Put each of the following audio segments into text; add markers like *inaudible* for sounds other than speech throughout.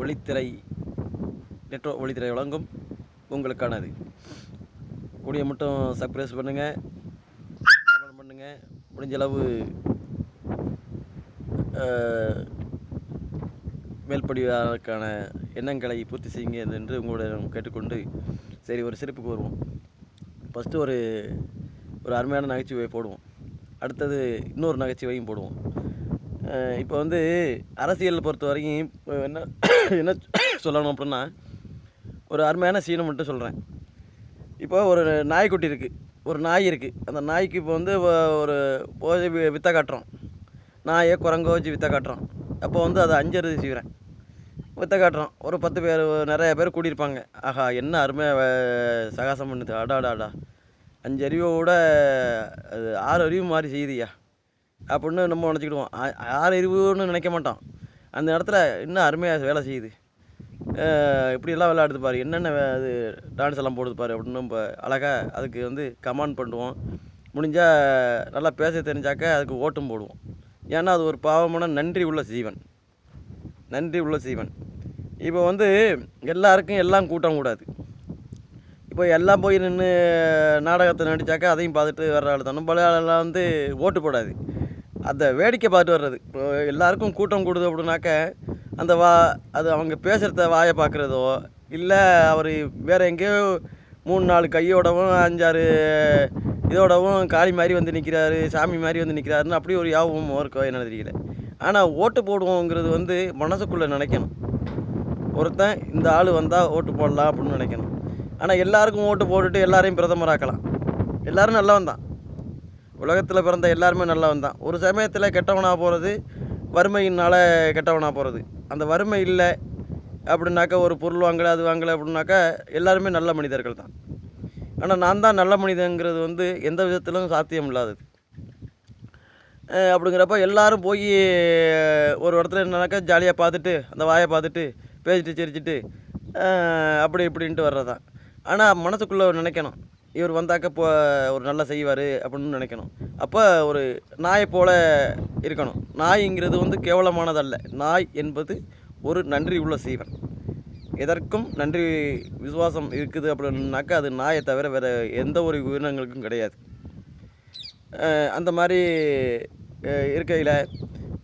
ஒளித்திரை network ஒளித்திரை வழங்கும் உங்களுக்கானது. கூடிய மட்டும் சர்ப்ரைஸ் பண்ணுங்கள் கமெண்ட் பண்ணுங்கள் முடிஞ்சளவு மேல்படிவாருக்கான எண்ணங்களை பூர்த்தி செய்யுங்க என்று உங்களிடம் கேட்டுக்கொண்டு சரி ஒரு சிறப்புக்கு வருவோம் ஃபஸ்ட்டு ஒரு ஒரு அருமையான நகைச்சுவை போடுவோம். அடுத்தது இன்னொரு நகைச்சுவையும் போடுவோம். இப்போ வந்து அரசியலை பொறுத்த வரைக்கும் இப்போ என்ன *coughs* என்ன சொல்லணும் அப்படின்னா ஒரு அருமையான சீனை மட்டும் சொல்கிறேன் இப்போ ஒரு நாய்க்குட்டி இருக்குது ஒரு நாய் இருக்குது அந்த நாய்க்கு இப்போ வந்து ஒரு போய் வித்தை காட்டுறோம். நாயை குரங்கோ வச்சு வித்தை காட்டுறோம். அப்போ வந்து அதை அஞ்சறுதி செய்கிறேன் வித்தை காட்டுறோம். ஒரு பத்து பேர் நிறைய பேர் கூடியிருப்பாங்க. ஆஹா என்ன அருமையாக சகாசம் பண்ணுது. அடாடாடா. அஞ்சு அறிவோட அது ஆறு அறிவு மாதிரி செய்யுதியா அப்படின்னு நம்ம நினச்சிக்கிடுவோம். ஆ- ஆறு அறிவுன்னு நினைக்க மாட்டோம். அந்த இடத்துல இன்னும் அருமையாக வேலை செய்யுது. இப்படியெல்லாம் விளையாடுது பாரு. என்னென்ன வே- அது டான்ஸ் எல்லாம் போடுது பாரு அப்படின்னு நம்ம அழகாக அதுக்கு வந்து கமாண்ட் பண்ணுவோம். முடிஞ்சால் நல்லா பேச தெரிஞ்சாக்க அதுக்கு ஓட்டும் போடுவோம். ஏன்னா அது ஒரு பாவமான நன்றி உள்ள ஜீவன். நன்றி உள்ள ஜீவன். இப்போ வந்து எல்லாருக்கும் எல்லாம் கூட்டம் கூடாது. இப்போ எல்லாம் போய் நின்று நாடகத்தை நடித்தாக்கா அதையும் பார்த்துட்டு வர்ற ஆள் தான். பல ஆளெல்லாம் வந்து ஓட்டு போடாது. அந்த வேடிக்கை பார்த்துட்டு வர்றது. இப்போ எல்லாருக்கும் கூட்டம் கூடுது அப்படின்னாக்க அந்த வா அது அவங்க பேசுகிறத வாயை பார்க்குறதோ இல்லை அவர் வேறு எங்கேயோ மூணு நாலு கையோடவும் அஞ்சாறு இதோடவும் காளி மாதிரி வந்து நிற்கிறாரு சாமி மாதிரி வந்து நிற்கிறாருன்னு அப்படி ஒரு யாபமும் இருக்கோ என்ன தெரியல. ஆனால் ஓட்டு போடுவோங்கிறது வந்து மனசுக்குள்ளே நினைக்கணும். ஒருத்தன் இந்த ஆள் வந்தால் ஓட்டு போடலாம் அப்படின்னு நினைக்கணும். ஆனால் எல்லாருக்கும் ஓட்டு போட்டுட்டு எல்லாரையும் பிரதமராக்கலாம். எல்லோரும் நல்லவன் தான் உலகத்தில் பிறந்த எல்லாருமே நல்லவன் தான். ஒரு சமயத்தில் கெட்டவனாக போகிறது வறுமையினால் கெட்டவனாக போகிறது அந்த வறுமை இல்லை அப்படின்னாக்கா ஒரு பொருள் வாங்கலை அது வாங்கலை அப்படின்னாக்கா எல்லாருமே நல்ல மனிதர்கள் தான். ஆனால் நான் தான் நல்ல மனிதங்கிறது வந்து எந்த விதத்திலும் சாத்தியம் இல்லாதது. அப்படிங்கிறப்ப எல்லாரும் போய் ஒரு இடத்துல என்னன்னாக்கா ஜாலியாக பார்த்துட்டு அந்த வாயை பார்த்துட்டு பேசிட்டு சிரிச்சிட்டு அப்படி இப்படின்ட்டு வர்றதான் ஆனால் மனசுக்குள்ளே நினைக்கணும். இவர் வந்தாக்க இப்போ ஒரு நல்லா செய்வார் அப்படின்னு நினைக்கணும். அப்போ ஒரு நாயை போல் இருக்கணும். நாய்ங்கிறது வந்து கேவலமானதல்ல. நாய் என்பது ஒரு நன்றி உள்ள சீவன். எதற்கும் நன்றி விசுவாசம் இருக்குது அப்படின்னாக்கா அது நாயை தவிர வேறு எந்த ஒரு உயிரினங்களுக்கும் கிடையாது. அந்த மாதிரி இருக்கையில்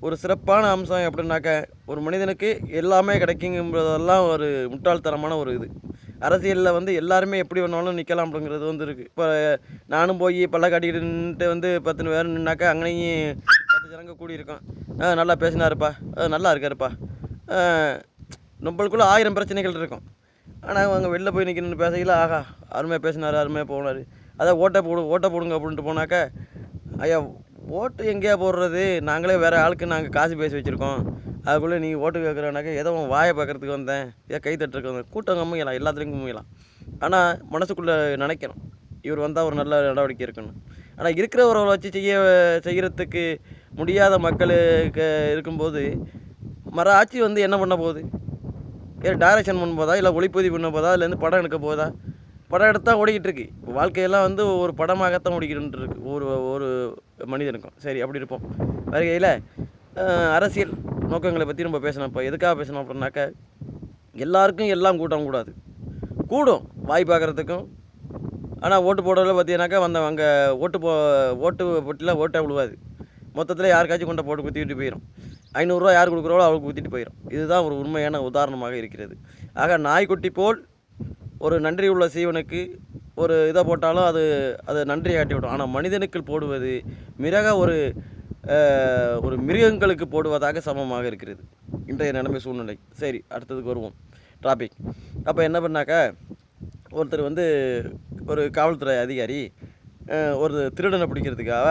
ஒரு சிறப்பான அம்சம் எப்படின்னாக்க ஒரு மனிதனுக்கு எல்லாமே கிடைக்குங்கிறதெல்லாம் ஒரு முட்டாள்தனமான ஒரு இது. அரசியலில் வந்து எல்லாருமே எப்படி வேணாலும் நிற்கலாம் அப்படிங்கிறது வந்து இருக்குது இப்போ நானும் போய் பல்ல காட்டிக்கிட்டு வந்து பத்து பேர் நின்னாக்கா அங்கேயும் பத்து ஜனங்க கூடியிருக்கோம். ஆ நல்லா பேசினாருப்பா. நல்லா இருக்காருப்பா. நம்மளுக்குள்ளே நம்மளுக்குள்ள ஆயிரம் பிரச்சனைகள் இருக்கும். ஆனால் அவங்க வெளில போய் நிற்கணும்னு பேசையில் ஆஹா அருமையாக பேசினார் அருமையாக போனார். அதான் ஓட்டை போடு ஓட்டை போடுங்க அப்படின்ட்டு போனாக்கா ஐயா ஓட்டு எங்கேயா போடுறது? நாங்களே வேறு ஆளுக்கு நாங்கள் காசு பேசி வச்சுருக்கோம். அதுக்குள்ளே நீங்கள் ஓட்டு கேட்குறானாக்கா ஏதோ உன் வாயை பார்க்கறதுக்கு வந்தேன். ஏதோ கை தட்டுறதுக்கு வந்தேன். கூட்டம் கம்மியலாம் எல்லாத்துலேயும் கும்மியலாம் ஆனால் மனசுக்குள்ளே நினைக்கணும். இவர் வந்தால் ஒரு நல்ல நடவடிக்கை இருக்கணும் ஆனால் இருக்கிறவரை வச்சு செய்ய செய்கிறதுக்கு முடியாத மக்களுக்கு இருக்கும்போது மர ஆட்சி வந்து என்ன பண்ண போகுது? ஏன் டைரக்ஷன் பண்ண போதா? இல்லை ஒளிப்பதிவு பண்ண போதா? இல்லைருந்து படம் எடுக்க போதா? படம் எடுத்தால் ஓடிக்கிட்டு இருக்கு. வாழ்க்கையெல்லாம் வந்து ஒரு படமாகத்தான் ஓடிக்கிட்டு இருக்கு. ஒரு ஒரு மனிதனுக்கும். சரி அப்படி இருப்போம். வருகையில் அரசியல் நோக்கங்களை பற்றி நம்ம பேசணும். இப்போ எதுக்காக பேசணும் அப்படின்னாக்க எல்லாருக்கும் எல்லாம் கூட்டம் கூடாது. கூடும் வாய் பார்க்குறதுக்கும். ஆனால் ஓட்டு போடுறதுல பார்த்தீங்கன்னாக்கா வந்த அங்கே ஓட்டு போ ஓட்டு போட்டியில் ஓட்டே விழுவாது. மொத்தத்தில் யாருக்காச்சும் கொண்ட போட்டு குத்திக்கிட்டு போயிடும் ஐநூறுரூவா யார் கொடுக்குறாலோ அவளுக்கு குத்திட்டு போயிடும் இதுதான் ஒரு உண்மையான உதாரணமாக இருக்கிறது. ஆக நாய்க்குட்டி போல் ஒரு நன்றி உள்ள சீவனுக்கு ஒரு இதை போட்டாலும் அது அது நன்றி ஆட்டி விடும். ஆனால் மனிதனுக்கு போடுவது மிரக ஒரு ஒரு மிருகங்களுக்கு போடுவதாக சமமாக இருக்கிறது. இன்றைய நிலைமை சூழ்நிலை. சரி அடுத்ததுக்கு வருவோம். டாபிக் அப்போ என்ன பண்ணாக்கா ஒருத்தர் வந்து ஒரு காவல்துறை அதிகாரி ஒரு திருடனை பிடிக்கிறதுக்காக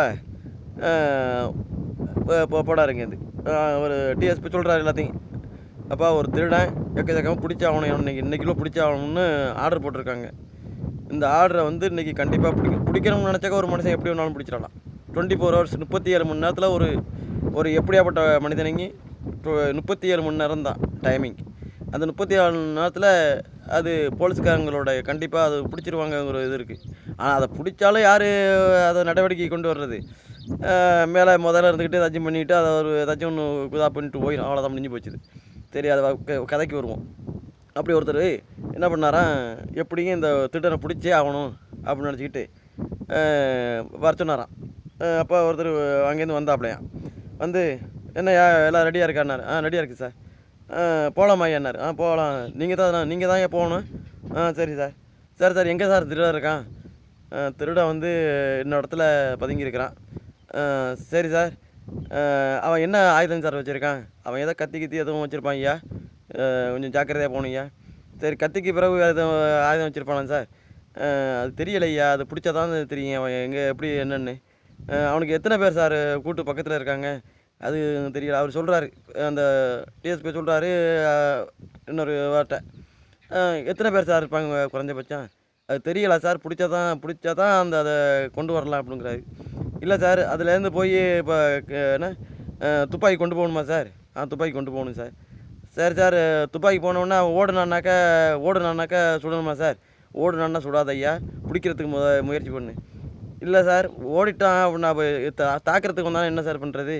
போடாருங்க இது. ஒரு டிஎஸ்பி சொல்கிறாரு எல்லாத்தையும். அப்பா ஒரு திருடன் எக்கச்சக்கமாக பிடிச்சாகணும் இன்னைக்கு இன்றைக்கிலோ பிடிச்சாகணும்னு ஆர்டர் போட்டிருக்காங்க. இந்த ஆர்டரை வந்து இன்றைக்கி கண்டிப்பாக பிடிக்கும் பிடிக்கணும்னு நினச்சாக்க ஒரு மனுஷன் எப்படி வேணாலும் பிடிச்சிடலாம். டுவெண்ட்டி ஃபோர் ஹவர்ஸ் முப்பத்தி ஏழு மணி நேரத்தில் ஒரு ஒரு எப்படியாப்பட்ட மனிதனைங்க முப்பத்தி ஏழு மணி நேரம் தான் டைமிங் அந்த முப்பத்தி ஏழு மணி நேரத்தில் அது போலீஸ்காரங்களோட கண்டிப்பாக அது பிடிச்சிருவாங்கங்கிற இது இருக்குது ஆனால் அதை பிடிச்சாலும் யார் அதை நடவடிக்கை கொண்டு வர்றது? மேலே முதல்ல இருந்துக்கிட்டு ஏதாச்சும் பண்ணிவிட்டு அதை ஒரு ஏதாச்சும் ஒன்று இதாக பண்ணிட்டு போயிடும் அவ்வளோதான் முடிஞ்சு போச்சுது. சரி அதை கதைக்கு வருவோம். அப்படி ஒருத்தர் என்ன பண்ணாராம் எப்படியும் இந்த திட்டனை பிடிச்சே ஆகணும் அப்படின்னு நினச்சிக்கிட்டு வர சொன்னாராம். அப்போ ஒருத்தர் அங்கேருந்து வந்தாப்லையாம் வந்து என்னையா எல்லாம் ரெடியாக இருக்காருனாரு ஆ ரெடியாக இருக்குது சார் போகலாமா ஐயான்னாரு ஆ போகலாம் நீங்கள் தான் நீங்கள் தான் போகணும். ஆ சரி சார் சார் சார் எங்கே சார் திருடா இருக்கான் திருடா வந்து இன்னொரு இடத்துல பதுங்கியிருக்கிறான். சரி சார் அவன் என்ன ஆயுதம் சார் வச்சுருக்கான்? அவன் ஏதோ கத்தி கத்தி எதுவும் வச்சுருப்பான் ஐயா. கொஞ்சம் ஜாக்கிரதையாக போகணும் ஐயா. சரி கத்திக்கு பிறகு வேறு எதுவும் ஆயுதம் வச்சுருப்பானா சார் அது தெரியலையா அது பிடிச்சா தான் தெரியும் அவன் எங்கே எப்படி என்னென்னு. அவனுக்கு எத்தனை பேர் சார் கூட்டு பக்கத்தில் இருக்காங்க? அது தெரியல. அவர் சொல்கிறாரு அந்த டிஎஸ்பி சொல்கிறாரு இன்னொரு வார்த்தை. எத்தனை பேர் சார் இருப்பாங்க குறைஞ்சபட்சம்? அது தெரியல சார் பிடிச்சா தான் பிடிச்சா தான் அந்த அதை கொண்டு வரலாம் அப்படிங்கிறாரு. இல்லை சார் அதுலேருந்து போய் இப்போ என்ன? துப்பாக்கி கொண்டு போகணுமா சார்? ஆ துப்பாக்கி கொண்டு போகணும் சார். சரி சார் துப்பாக்கி போனோன்னா ஓடுனானாக்கா ஓடுனானாக்கா சுடணுமா சார்? ஓடுனான்னா சுடாத ஐயா பிடிக்கிறதுக்கு முத முயற்சி பண்ணு. இல்லை சார் ஓடிட்டான் அப்படின்னா அப்போ தா- தாக்குறதுக்கு வந்தானா என்ன சார் பண்ணுறது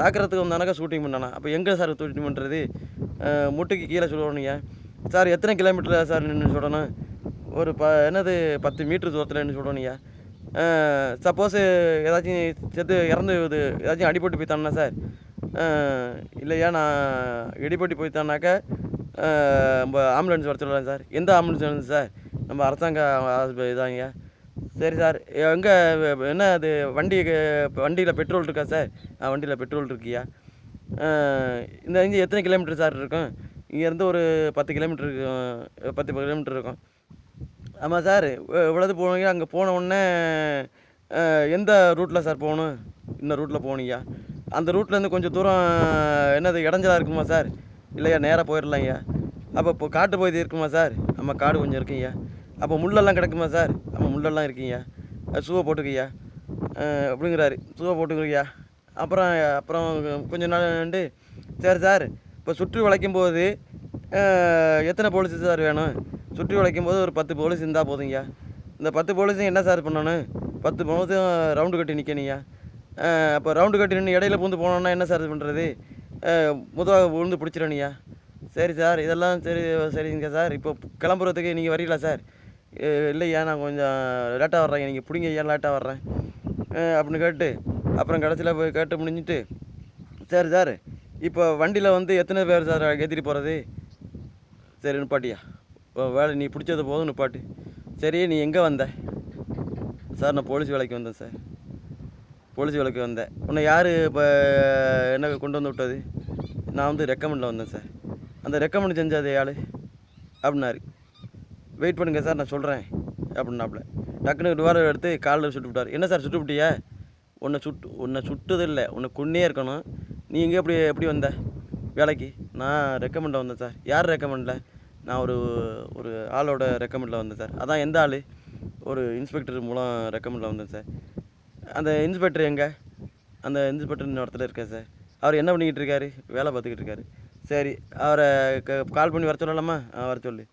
தாக்குறதுக்கு வந்தானாக்கா ஷூட்டிங் பண்ணானா? அப்போ எங்கே சார் ஷூட்டிங் பண்ணுறது முட்டுக்கு கீழே சுடணுங்க சார் எத்தனை கிலோமீட்டரில் சார் நின்று சொல்லணும்? ஒரு ப என்னது பத்து மீட்ரு தூரத்தில் நின்று சுடணுங்க சப்போஸ் ஏதாச்சும் செத்து இறந்து இது ஏதாச்சும் அடிபட்டு போய்த்தானா சார்? இல்லையா நான் இடிபட்டு போய்த்தானாக்கா நம்ம ஆம்புலன்ஸ் வர சொல்லலாம் சார். எந்த ஆம்புலன்ஸ் வேணும் சார்? நம்ம அரசாங்க இதாங்க. சரி சார். எங்கே என்ன அது வண்டி வண்டியில் பெட்ரோல் இருக்கா சார்? வண்டியில் பெட்ரோல் இருக்கியா? இந்த இங்கே எத்தனை கிலோமீட்டர் சார் இருக்கும்? இங்கேருந்து ஒரு பத்து கிலோமீட்டர் இருக்கும். பத்து கிலோமீட்டர் இருக்கும். ஆமாம் சார். இவ்வளோது போனீங்க? அங்கே போன உடனே எந்த ரூட்டில் சார் போகணும்? இந்த ரூட்டில் போனீங்க? அந்த ரூட்லேருந்து கொஞ்சம் தூரம் என்னது இடைஞ்சலாக இருக்குமா சார்? இல்லையா நேராக போயிடலாம்யா அப்போ இப்போ காட்டு பகுதி இருக்குமா சார்? ஆமாம் காடு கொஞ்சம் இருக்குங்கய்யா அப்போ முள்ளெல்லாம் கிடக்குமா சார்? ஆமாம் முள்ளெல்லாம் இருக்கீங்க. ஷூவை போட்டுக்கய்யா அப்படிங்கிறாரு. ஷூவை போட்டுக்கிறியா அப்புறம் அப்புறம் கொஞ்ச நாள் நின்று சரி சார் இப்போ சுற்றி வளைக்கும் போது எத்தனை போலீஸ் சார் வேணும்? சுற்றி வளைக்கும் போது ஒரு பத்து போலீஸ் இருந்தால் போதுங்கய்யா இந்த பத்து போலீஸும் என்ன சார் பண்ணணும்? பத்து போலீஸும் ரவுண்டு கட்டி நிற்கணுங்கய்யா அப்போ ரவுண்டு கட்டி நின்று இடையில பூந்து போனோன்னா என்ன சார் பண்ணுறது முதுவாக விழுந்து பிடிச்சிடணுங்கய்யா சரி சார் இதெல்லாம் சரி சரிங்க சார். இப்போ கிளம்புறதுக்கு நீங்கள் வரீங்களா சார்? இல்லையா நான் கொஞ்சம் லேட்டாக வர்றேன். நீங்கள் பிடிங்க ஏன் லேட்டாக வர்றேன். அப்படின்னு கேட்டு அப்புறம் கடைசியில் போய் கேட்டு முடிஞ்சுட்டு சரி சார் இப்போ வண்டியில் வந்து எத்தனை பேர் சார் ஏற்றிட்டு போகிறது சரி நிப்பாட்டியா. ஓ, வேலை நீ பிடிச்சது போதும் நிப்பாட்டு. சரி நீ எங்கே வந்த? சார் நான் போலீஸ் வேலைக்கு வந்தேன் சார். போலீஸ் வேலைக்கு வந்தேன். உன்னை யார் இப்போ என்ன கொண்டு வந்து விட்டது? நான் வந்து ரெக்கமெண்டில் வந்தேன் சார். அந்த ரெக்கமெண்ட் செஞ்சது ஆள் அப்படின்னாரு. வெயிட் பண்ணுங்கள் சார் நான் சொல்கிறேன் அப்படின்னாப்புல. டக்குன்னு டுவாரை எடுத்து காலில் சுட்டு விட்டார். என்ன சார் சுட்டு விட்டியா? உன்னை சுட்டு உன்னை சுட்டது இல்லை உன்னை கொன்னே இருக்கணும். நீ எங்கே எப்படி எப்படி வந்த? வேலைக்கு? நான் ரெக்கமெண்டில் வந்தேன் சார். யார் ரெக்கமெண்டில் நான் ஒரு ஒரு ஆளோட ரெக்கமெண்டில் வந்தேன் சார். அதான் எந்த ஆள்? ஒரு இன்ஸ்பெக்டர் மூலம் ரெக்கமெண்டில் வந்தேன் சார். அந்த இன்ஸ்பெக்டர் எங்கே? அந்த இன்ஸ்பெக்டர் இடத்துல இருக்கார் சார். அவர் என்ன பண்ணிக்கிட்டு இருக்காரு? வேலை பார்த்துக்கிட்டு இருக்காரு. சரி அவரை கால் பண்ணி வர சொல்லலாமா? ஆ வர சொல்லு.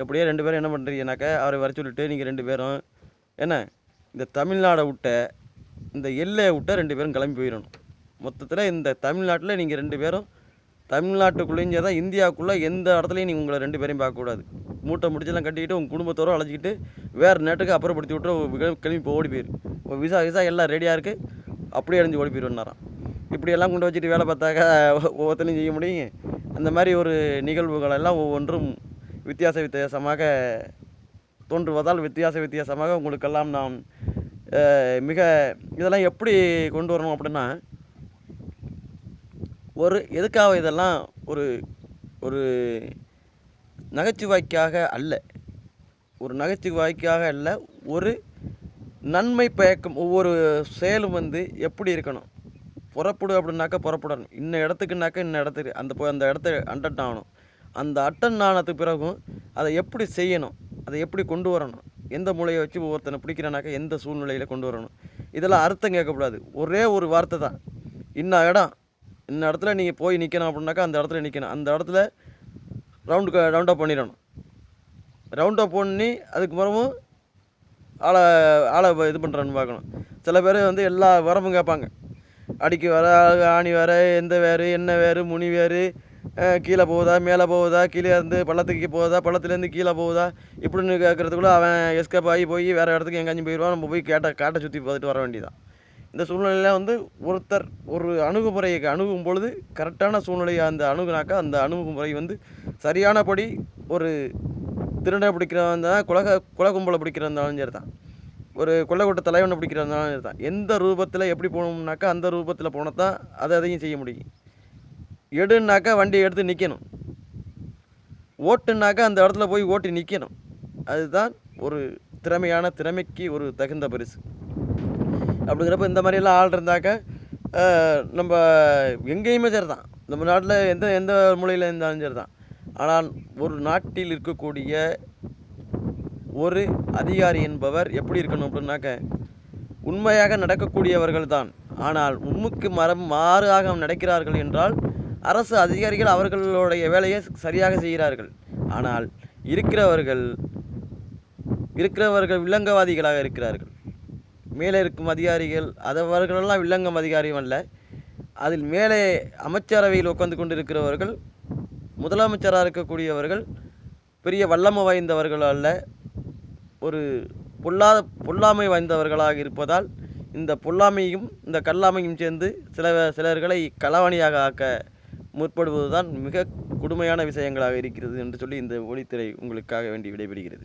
எப்படியோ ரெண்டு பேரும் என்ன பண்ணுறீங்கனாக்கா அவரை வர சொல்லிட்டு நீங்கள் ரெண்டு பேரும் என்ன இந்த தமிழ்நாடை விட்ட இந்த எல்லையை விட்ட ரெண்டு பேரும் கிளம்பி போயிடணும். மொத்தத்தில் இந்த தமிழ்நாட்டில் நீங்கள் ரெண்டு பேரும் தமிழ்நாட்டுக்குள்ளேஞ்சே தான் இந்தியாவுக்குள்ளே எந்த இடத்துலையும் நீங்கள் உங்களை ரெண்டு பேரையும் பார்க்கக்கூடாது மூட்டை முடிச்செல்லாம் கட்டிக்கிட்டு உங்கள் குடும்பத்தோடு அழைச்சிக்கிட்டு வேறு நேட்டுக்கு அப்புறப்படுத்தி விட்டு கிளம்பி- ஓடி போயிரு. உங்கள் விசா விசா எல்லாம் ரெடியாக இருக்குது அப்படியே அடைஞ்சு ஓடி போயிடுவேன்னாராம். இப்படியெல்லாம் கொண்டு வச்சுட்டு வேலை பார்த்தாக்கா ஒவ்வொருத்தனையும் செய்ய முடியுங்க. அந்த மாதிரி ஒரு நிகழ்வுகளெல்லாம் ஒவ்வொன்றும் வித்தியாச வித்தியாசமாக தோன்றுவதால் வித்தியாச வித்தியாசமாக உங்களுக்கெல்லாம் நான் மிக இதெல்லாம் எப்படி கொண்டு வரணும் அப்படின்னா ஒரு எதுக்காக இதெல்லாம் ஒரு ஒரு நகைச்சுவைக்காக அல்ல ஒரு நகைச்சுவைக்காக அல்ல ஒரு நன்மை பயக்கும் ஒவ்வொரு செயலும் வந்து எப்படி இருக்கணும்? புறப்படு அப்படின்னாக்கா புறப்படணும். இன்ன இடத்துக்குனாக்கா இன்ன இடத்துக்கு அந்த அந்த இடத்த அட்டன் ஆகணும். அந்த அட்டன் ஆனதுக்கு பிறகும் அதை எப்படி செய்யணும்? அதை எப்படி கொண்டு வரணும்? எந்த மூலையை வச்சு ஒவ்வொருத்தனை பிடிக்கிறானாக்கா எந்த சூழ்நிலையில் கொண்டு வரணும்? இதெல்லாம் அர்த்தம் கேட்கக்கூடாது. ஒரே ஒரு வார்த்தை தான். இன்ன இடம் இந்த இடத்துல நீங்கள் போய் நிற்கணும் அப்படின்னாக்கா அந்த இடத்துல நிற்கணும் அந்த இடத்துல ரவுண்டு ரவுண்ட் அப் பண்ணிடணும். ரவுண்ட் அப் பண்ணி அதுக்கு பிறகும் ஆளை ஆளை இது பண்ணுறான்னு பார்க்கணும். சில பேர் வந்து எல்லா வரமும் கேட்பாங்க. அடிக்கு வர ஆணி வேறு எந்த வேறு என்ன வேறு முனி வேறு கீழே போகுதா மேலே போகுதா கீழே இருந்து பள்ளத்துக்கு போகுதா பள்ளத்துலேருந்து கீழே போகுதா? இப்படின்னு கேட்குறதுக்குள்ள அவன் எஸ்கேப் ஆகி போய் வேறு இடத்துக்கு எங்கேயும் போயிடுவான். நம்ம போய் கேட்ட காட்டை சுற்றி பார்த்துட்டு வர வேண்டியதான் இந்த சூழ்நிலையில் வந்து ஒருத்தர் ஒரு அணுகுமுறையை அணுகும் பொழுது கரெக்டான சூழ்நிலையை அந்த அணுகுனாக்கா அந்த அணுகுமுறை வந்து சரியானபடி ஒரு திருடனை பிடிக்கிறவன் தான் குலக குல கும்பலை பிடிக்கிறவந்தாலும் சரி தான் ஒரு கொள்ளைக்கூட்ட தலைவனை பிடிக்கிறவந்தாலும் சரி தான் எந்த ரூபத்தில் எப்படி போகணும்னாக்கா அந்த ரூபத்தில் போனால் தான் அதை அதையும் செய்ய முடியும். எடுன்னாக்கா வண்டியை எடுத்து நிற்கணும் ஓட்டுனாக்கா அந்த இடத்துல போய் ஓட்டி நிற்கணும் அதுதான் ஒரு திறமையான திறமைக்கு ஒரு தகுந்த பரிசு. அப்படிங்கிறப்ப இந்த மாதிரியெல்லாம் ஆள் இருந்தாக்கா நம்ம எங்கேயுமே சரி தான் நம்ம நாட்டில் எந்த எந்த மூலையில் இருந்தாலும் சரி தான் ஆனால் ஒரு நாட்டில் இருக்கக்கூடிய ஒரு அதிகாரி என்பவர் எப்படி இருக்கணும் அப்படின்னாக்க உண்மையாக நடக்கக்கூடியவர்கள் தான் ஆனால் உண்மைக்கு மரம் மாறாக நடக்கிறார்கள் என்றால் அரசு அதிகாரிகள் அவர்களுடைய வேலையை சரியாக செய்கிறார்கள். ஆனால் இருக்கிறவர்கள் இருக்கிறவர்கள் வில்லங்கவாதிகளாக இருக்கிறார்கள். மேலே இருக்கும் அதிகாரிகள் அதவர்களெல்லாம் வில்லங்கம் அதிகாரியும் அல்ல. அதில் மேலே அமைச்சரவையில் உட்கார்ந்து கொண்டிருக்கிறவர்கள் முதலமைச்சராக இருக்கக்கூடியவர்கள் பெரிய வல்லமை வாய்ந்தவர்கள் அல்ல. ஒரு பொல்லாத பொல்லாமை வாய்ந்தவர்களாக இருப்பதால் இந்த பொல்லாமையும் இந்த கல்லாமையும் சேர்ந்து சில சிலர்களை களவாணியாக ஆக்க முற்படுவதுதான் மிக கொடுமையான விஷயங்களாக இருக்கிறது என்று சொல்லி இந்த ஒளித்திரை உங்களுக்காக வேண்டி விடைபெறுகிறது.